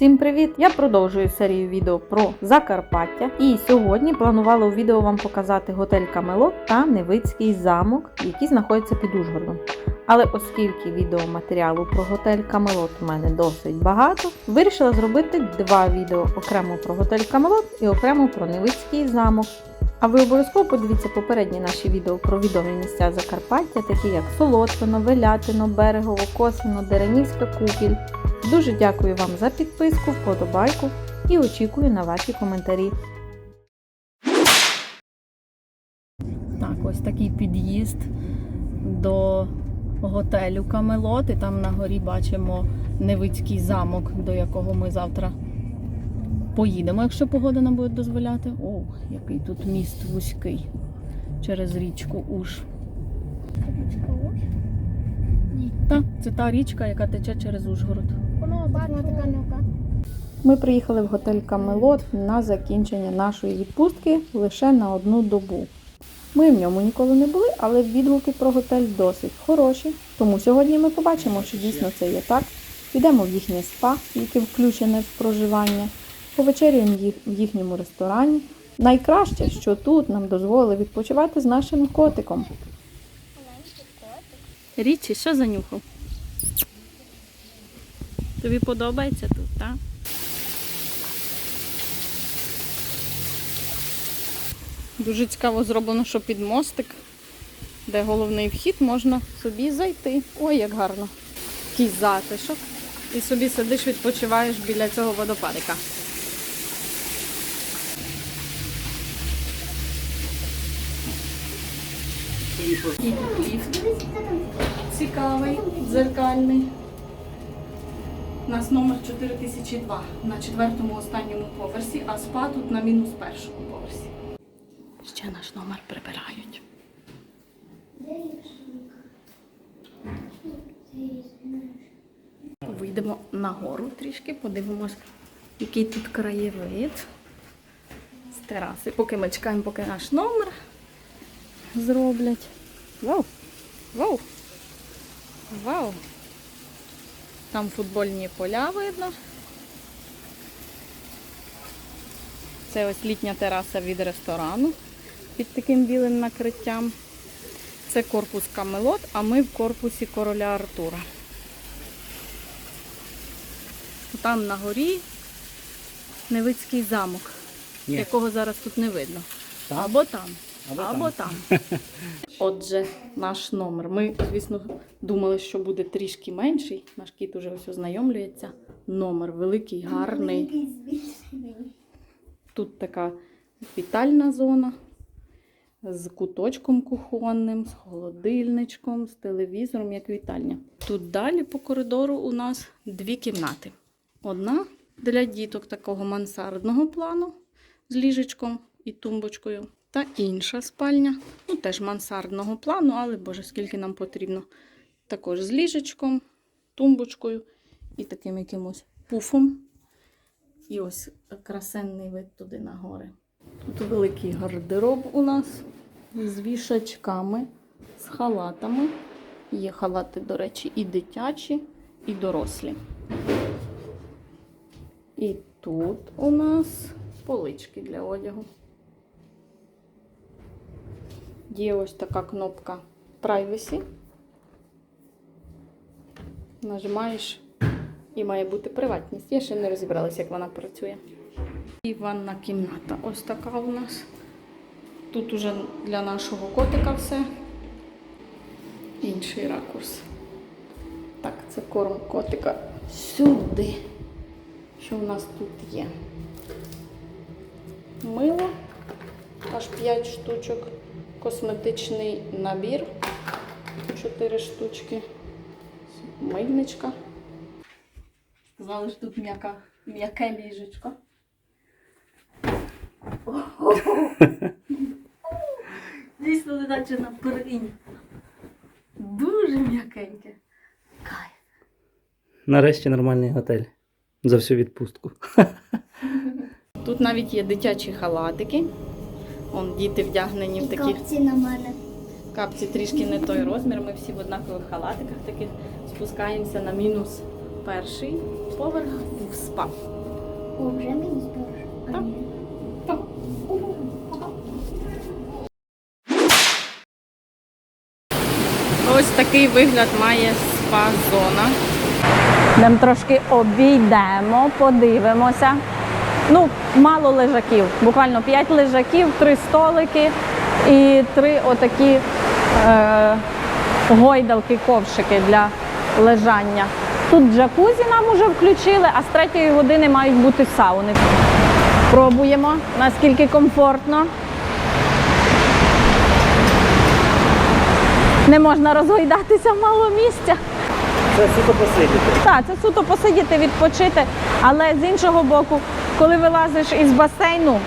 Всім привіт! Я продовжую серію відео про Закарпаття. І сьогодні планувала у відео вам показати готель Камелот та Невицький замок, які знаходяться під Ужгородом. Але оскільки відеоматеріалу про готель Камелот у мене досить багато, вирішила зробити два відео окремо про готель Камелот і окремо про Невицький замок. А ви обов'язково подивіться попередні наші відео про відомі місця Закарпаття, такі як Солотвино, Велятино, Берегово, Косино, Деренівська Купіль. Дуже дякую вам за підписку, вподобайку і очікую на ваші коментарі. Так, ось такий під'їзд до готелю Камелот. І там на горі бачимо Невицький замок, до якого ми завтра поїдемо, якщо погода нам буде дозволяти. О, який тут міст вузький через річку Уж. Так, це та річка, яка тече через Ужгород. Ми приїхали в готель Камелот на закінчення нашої відпустки лише на одну добу. Ми в ньому ніколи не були, але відгуки про готель досить хороші. Тому сьогодні ми побачимо, чи дійсно це є так. Підемо в їхнє спа, яке включене в проживання, повечеряємо їх в їхньому ресторані. Найкраще, що тут нам дозволили відпочивати з нашим котиком. Річі, що занюхав? Тобі подобається тут, так? Дуже цікаво зроблено, що під мостик, де головний вхід, можна собі зайти. Ой, як гарно. Якийсь затишок. І собі сидиш, відпочиваєш біля цього водопадика. Ліфт цікавий, дзеркальний. У нас номер 4002 на четвертому останньому поверсі, а спа тут на мінус першому поверсі. Ще наш номер прибирають. Вийдемо нагору трішки, подивимось, який тут краєвид з тераси. Поки ми чекаємо, поки наш номер зроблять. Вау! Вау! Вау! Там футбольні поля видно. Це ось літня тераса від ресторану під таким білим накриттям. Це корпус Камелот, а ми в корпусі короля Артура. Там на горі Невицький замок, Ні. якого зараз тут не видно. Так? Або там, Або або, там. там. Отже, наш номер. Ми, звісно, думали, що буде трішки менший. Наш кіт уже ось ознайомлюється. Номер великий, гарний. Тут така вітальна зона з куточком кухонним, з холодильничком, з телевізором, як вітальня. Тут далі по коридору у нас дві кімнати. Одна для діток такого мансардного плану з ліжечком і тумбочкою. Та інша спальня, ну теж мансардного плану, але боже, скільки нам потрібно. Також з ліжечком, тумбочкою і таким якимось пуфом. І ось красенний вид туди на гори. Тут великий гардероб у нас з вішачками, з халатами. Є халати, до речі, і дитячі, і дорослі. І тут у нас полички для одягу. Є ось така кнопка Privacy. Нажимаєш і має бути приватність. Я ще не розібралася, як вона працює. І ванна кімната. Ось така у нас. Тут уже для нашого котика все. Інший ракурс. Так, це корм котика сюди. Що у нас тут є? Мило, аж 5 штучок. Косметичний набір. 4 штучки. Мильничка. Сказали, що тут м'яка, м'яке ліжечко. Дійсно, не наче на перині. Дуже м'якеньке. Кайф. Нарешті нормальний готель за всю відпустку. Тут навіть є дитячі халатики. Вон діти вдягнені в такі капці на мене. капці трішки не той розмір. Ми всі в однакових халатиках таких спускаємося на мінус перший поверх в спа. О, вже мені спершу. Так. Так. Ось такий вигляд має спа-зона. Йдемо трошки обійдемо, подивимося. Ну, мало лежаків, буквально 5 лежаків, 3 столики і 3 отакі е, гойдалки, ковшики для лежання. Тут джакузі нам уже включили, а з 3 години мають бути сауни. Пробуємо, наскільки комфортно. Не можна розгойдатися, мало місця. Це суто посидіти. Так, це суто посидіти, відпочити. Але з іншого боку, коли вилазиш із басейну,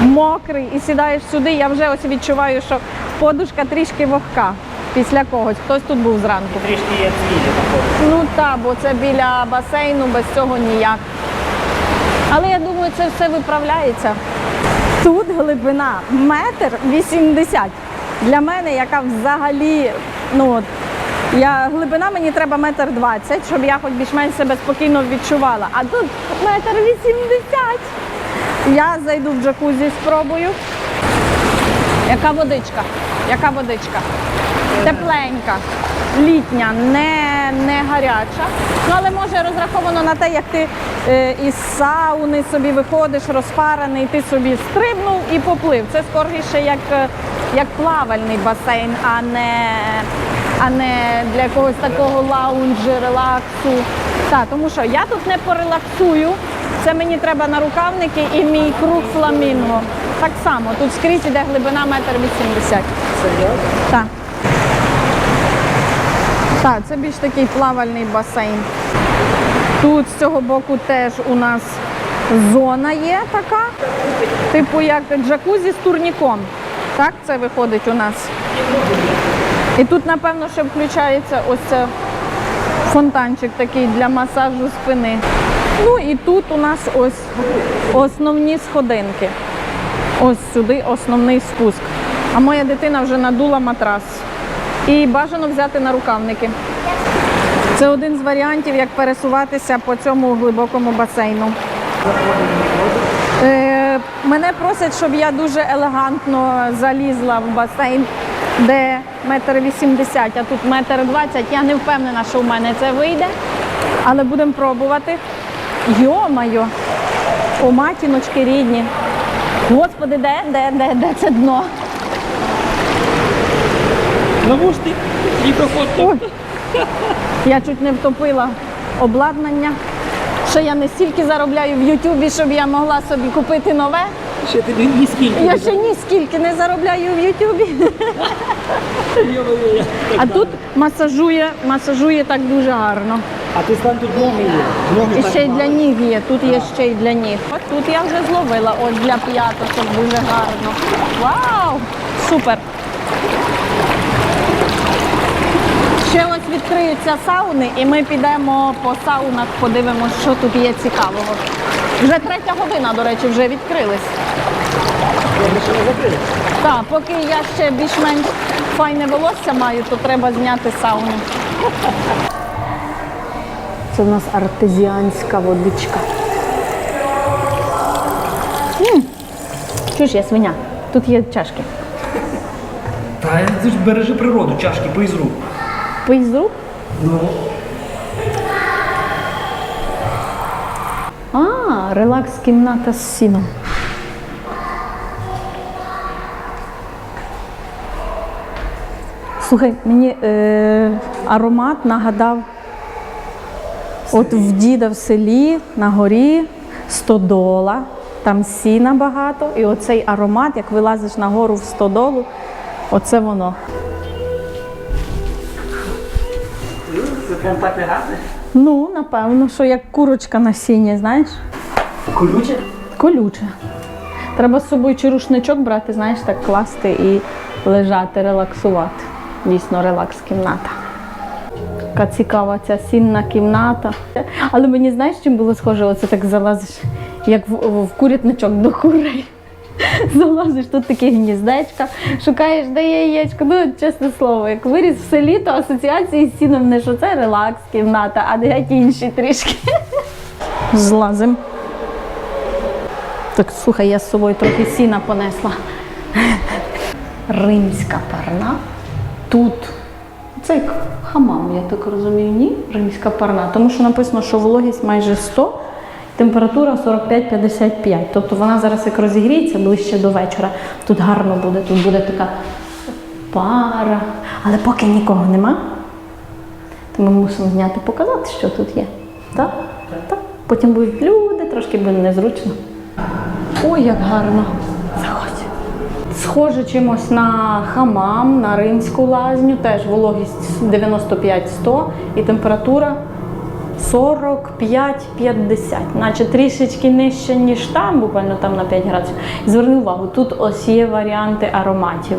мокрий і сідаєш сюди, я вже ось відчуваю, що подушка трішки вогка після когось. Хтось тут був зранку. Трішки як свіжі знаходиться. Ну так, бо це біля басейну, без цього ніяк. Але я думаю, це все виправляється. Тут глибина метр вісімдесят. Для мене, яка взагалі, ну я, глибина мені треба метр двадцять, щоб я хоч більш-менш себе спокійно відчувала. А тут метр вісімдесят. Я зайду в джакузі, спробую. Яка водичка? Яка водичка? Тепленька, літня, не, не гаряча. Ну, але може розраховано на те, як ти е, із сауни собі виходиш, розпарений, ти собі стрибнув і поплив. Це скоріше як, е, як плавальний басейн, а не, а не для якогось такого лаунжу, релаксу. Так, тому що я тут не порелаксую. Це мені треба на рукавники і мій круг фламінго. Так само, тут скрізь іде глибина метр вісімдесят. Так. Так, це більш такий плавальний басейн. Тут з цього боку теж у нас зона є така, типу як джакузі з турніком. Так це виходить у нас. І тут, напевно, ще включається ось це фонтанчик такий для масажу спини. Ну і тут у нас ось основні сходинки. Ось сюди основний спуск. А моя дитина вже надула матрас. І бажано взяти на рукавники. Це один з варіантів, як пересуватися по цьому глибокому басейну. Е, мене просять, щоб я дуже елегантно залізла в басейн, де метр вісімдесят, а тут метр двадцять. Я не впевнена, що в мене це вийде, але будемо пробувати. Йо-майо, о матіночки рідні. Господи, де, де, де, де це дно? Навушник, мікрофон. Ой, я чуть не втопила обладнання. Що я не стільки заробляю в Ютубі, щоб я могла собі купити нове. Ще тобі ні скільки. Я ще ні скільки не заробляю в Ютубі. А тут масажує, масажує так дуже гарно. А ти стань тут ноги є. Ноги І ще й для ніг є. Тут є ще й для ніг. От тут я вже зловила ось для п'яточок дуже гарно. Вау! Супер! Ще ось відкриються сауни, і ми підемо по саунах, подивимося, що тут є цікавого. Вже третя година, до речі, вже відкрились. Так, поки я ще більш-менш файне волосся маю, то треба зняти сауну. Це у нас артезіанська водичка. М, Чуєш, я свиня. Тут є чашки. Та ж бережи природу, чашки, пий з рук. Пий? Ну. А, релакс кімната з сіном. Слухай, мені е, аромат нагадав. От в діда в селі на горі стодола, там сіна багато, і оцей аромат, як вилазиш на гору в стодолу, оце воно. Це прям так не? Ну, напевно, що як курочка на сіні, знаєш? Колюче? Колюче. Треба з собою чи рушничок брати, знаєш, так класти і лежати, релаксувати. Дійсно, релакс кімната. Така цікава ця сінна кімната. Але мені знаєш, чим було схоже? Оце так залазиш, як в, в курятничок до курей. Залазиш, тут таке гніздечко, шукаєш, де є яєчко. Ну, чесне слово, як виріс в селі, то асоціації з сіном не що це релакс, кімната, а геть інші трішки. Злазим. Так, слухай, я з собою трохи сіна понесла. Римська парна. Тут. Це як хамам, я так розумію, ні? Римська парна. Тому що написано, що вологість майже 100, температура 45-55. Тобто вона зараз як розігріється ближче до вечора. Тут гарно буде, тут буде така пара. Але поки нікого нема, то ми мусимо зняти, показати, що тут є. Так? Так. Потім будуть люди, трошки буде незручно. Ой, як гарно. Заходь. Схоже чимось на хамам, на римську лазню, теж вологість 95-100 і температура 45-50, наче трішечки нижче, ніж там, буквально там на 5 градусів. Зверни увагу, тут ось є варіанти ароматів.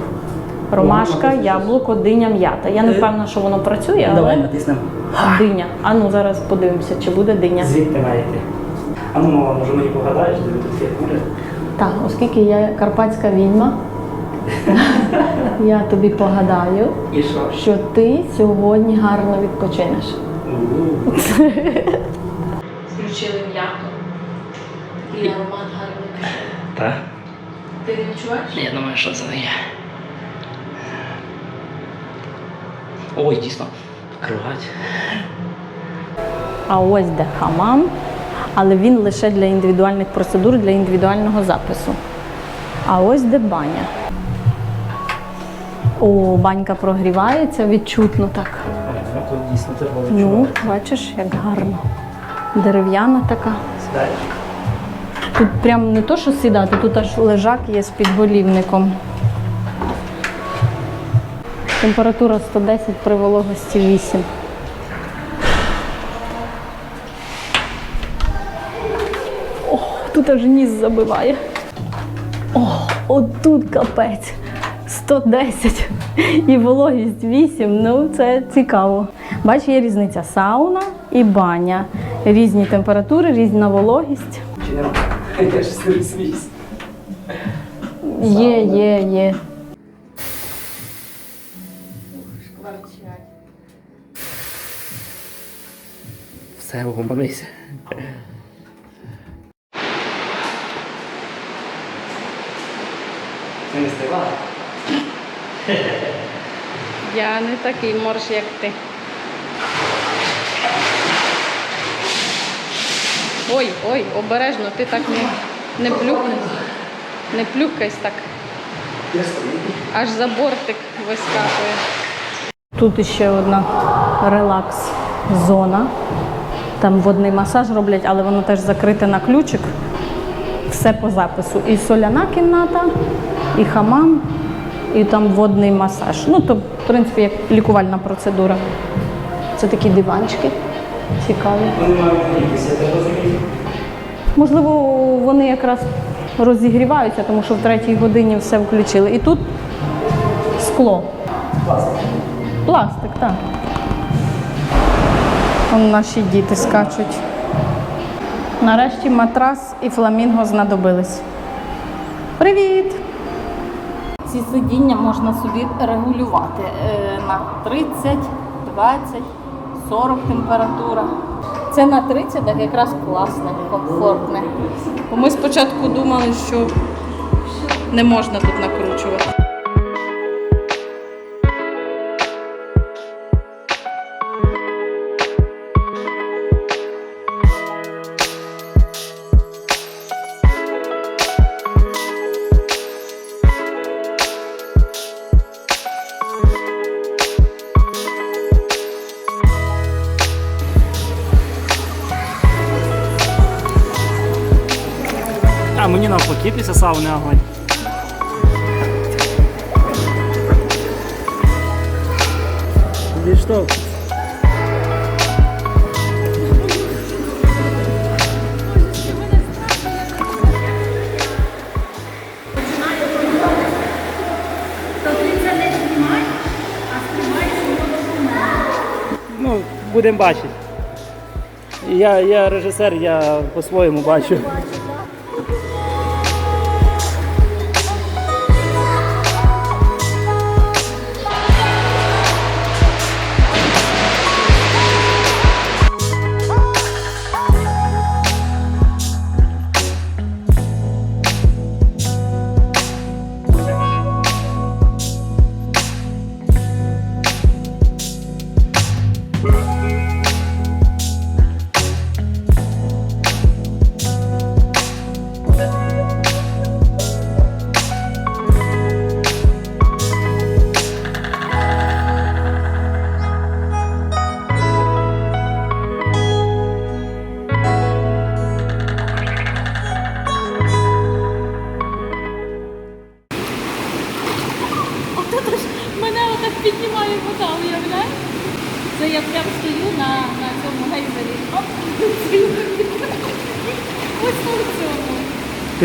Ромашка, яблуко, диня, м'ята. Я не впевнена, що воно працює, Давай натиснемо. диня. А ну зараз подивимося, чи буде диня. Звідти має йти. А ну, мама, може мені погадаєш, де тут є кури? Так, оскільки я карпатська відьма, я тобі погадаю, І що? що ти сьогодні гарно відпочинеш. Включили м'яко. І аромат гарний. Так. Ти не відчуваєш? Я думаю, що це є. Ой, дійсно. Кровать. А ось де хамам, але він лише для індивідуальних процедур, для індивідуального запису. А ось де баня. О, банька прогрівається відчутно так. Ну, тут дійсно це Ну, бачиш, як гарно. Дерев'яна така. Сідаєш? Тут прям не то, що сідати, тут аж лежак є з підголівником. Температура 110 при вологості 8. О, тут аж ніс забиває. О, отут капець. 110 і вологість 8. Ну, це цікаво. Бачиш, є різниця сауна і баня. Різні температури, різна вологість. Я ж сміюсь. Є, є, є. Все, угомонися. Ти не стигла? Я не такий морж, як ти. Ой, ой, обережно, ти так не, не плюхнись. Не плюхкайся так. Аж за бортик вискакує. Тут ще одна релакс-зона. Там водний масаж роблять, але воно теж закрите на ключик. Все по запису. І соляна кімната, і хамам, і там водний масаж. Ну, то, в принципі, як лікувальна процедура. Це такі диванчики цікаві. Можливо, вони якраз розігріваються, тому що в третій годині все включили. І тут скло. Класно. Пластик, так. Вон наші діти скачуть. Нарешті матрас і фламінго знадобились. Привіт! Ці сидіння можна собі регулювати е, на 30, 20, 40 температура. Це на 30 так якраз класне, комфортне. Ми спочатку думали, що не можна тут накручувати. Навпаки після сауни огонь. Відштовх. Ну, будемо бачити. Я, я режисер, я по-своєму бачу.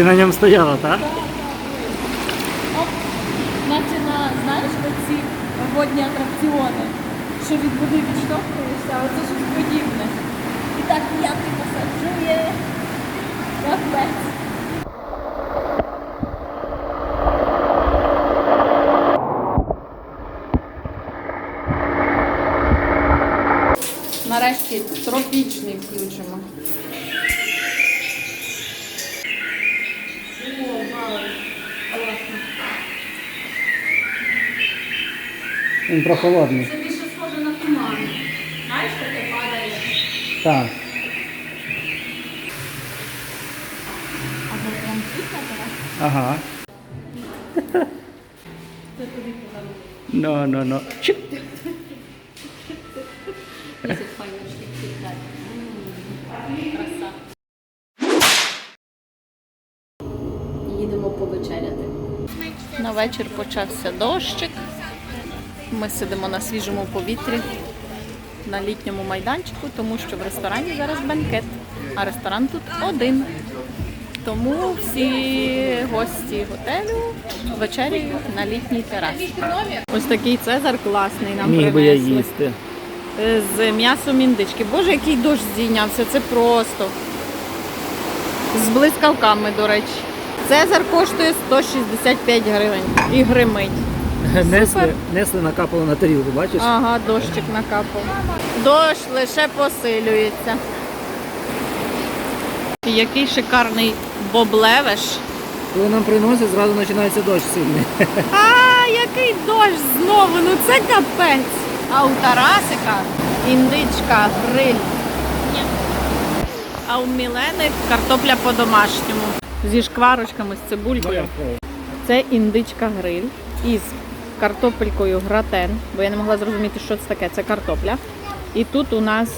Ти на ньому стояла, так? Наче на, знаєш, ці водні атракціони, що від води відштовхуєшся, це щось подібне. І так п'ятки масажує. Капець. Нарешті тропічний Він прохолодний. Це більше схоже на туман. Знаєш, таке падає. Так. Або прям світло. Ага. Це тобі подарунок. Ну, ну, ну. Чик. Десять файночків кидати. Краса. Їдемо повечеряти. На вечір почався дощик. Ми сидимо на свіжому повітрі на літньому майданчику, тому що в ресторані зараз бенкет, а ресторан тут один. Тому всі гості готелю вечеряють на літній терасі. Ось такий цезар класний нам Міг би я принесли. їсти. З м'ясом індички. Боже, який дощ здійнявся, це просто. З блискавками, до речі. Цезар коштує 165 гривень і гримить. Несли, несли накапало на тарілку, бачиш? Ага, дощик накапав. Дощ лише посилюється. Який шикарний боблевеш. Коли нам приносять, зразу починається дощ сильний. А, який дощ знову, ну це капець. А у Тарасика індичка гриль. А у Мілени картопля по-домашньому. Зі шкварочками, з цибулькою. Це індичка гриль із картопелькою гратен, бо я не могла зрозуміти, що це таке. Це картопля. І тут у нас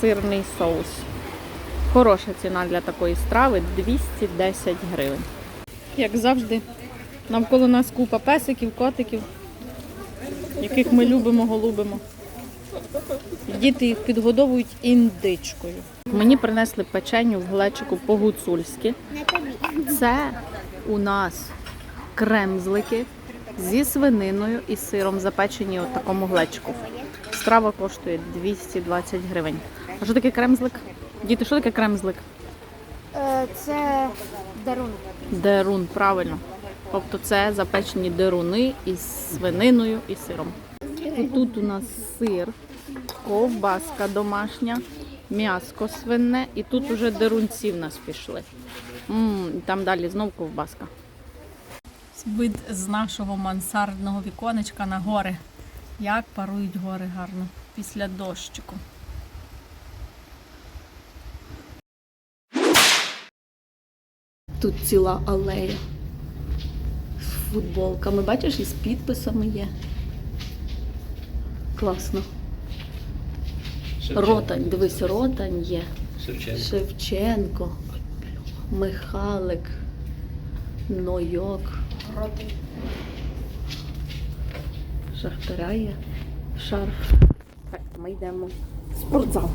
сирний соус. Хороша ціна для такої страви 210 гривень. Як завжди, навколо нас купа песиків, котиків, яких ми любимо, голубимо. Діти їх підгодовують індичкою. Мені принесли печеню в глечику по-гуцульськи. Це у нас кремзлики зі свининою і сиром, запечені у такому глечику. Страва коштує 220 гривень. А що таке кремзлик? Діти, що таке кремзлик? Е, Це дарунок. Дерун, правильно. Тобто це запечені деруни із свининою і сиром. І тут у нас сир, ковбаска домашня, м'яско свине, і тут уже дерунці в нас пішли. м і там далі знов ковбаска. Вид з нашого мансардного віконечка на гори. Як парують гори гарно після дощику. Тут ціла алея з футболками. Бачиш, і з підписами є. Класно. Ротань, дивись, ротань є. Шевченко, Михалик, Нойок. Шахтаря є. Шарф. Так, ми йдемо в спортзал.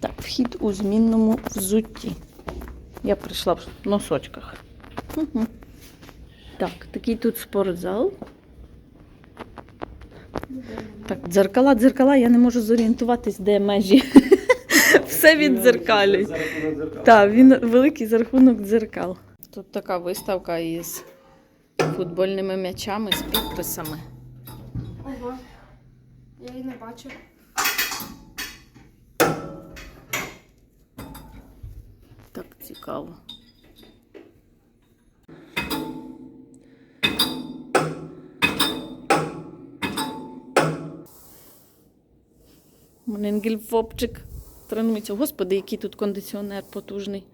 Так, вхід у змінному взутті. Я прийшла в носочках. Мгм. Так, такий тут спортзал. Так, дзеркала, дзеркала, я не можу зорієнтуватись, де межі. Все віддзеркалюють. Так, він великий за рахунок дзеркал. Тут така виставка із футбольними м'ячами, з підписами. Ого. Я її не бачу. Так цікаво. Мененгель Фопчик тренується. Господи, який тут кондиціонер потужний.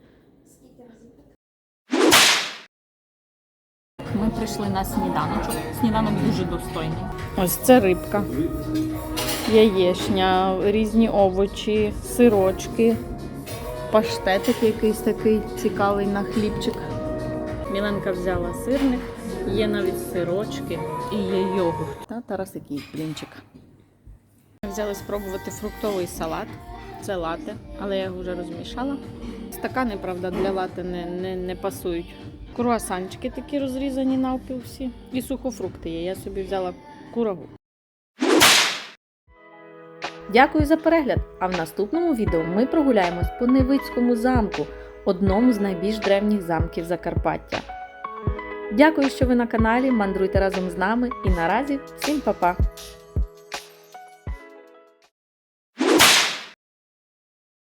Ми прийшли на сніданочок. Сніданок дуже достойний. Ось це рибка, яєчня, різні овочі, сирочки, паштетик якийсь такий цікавий на хлібчик. Міленка взяла сирник, є навіть сирочки і є йогурт. Та Тарас який блінчик. Взяли спробувати фруктовий салат. Це лате, але я його вже розмішала. Стакани, правда, для лате не, не, не пасують. Круасанчики такі розрізані навпіл всі. І сухофрукти є. Я собі взяла курагу. Дякую за перегляд! А в наступному відео ми прогуляємось по Невицькому замку, одному з найбільш древніх замків Закарпаття. Дякую, що ви на каналі. Мандруйте разом з нами і наразі всім па-па!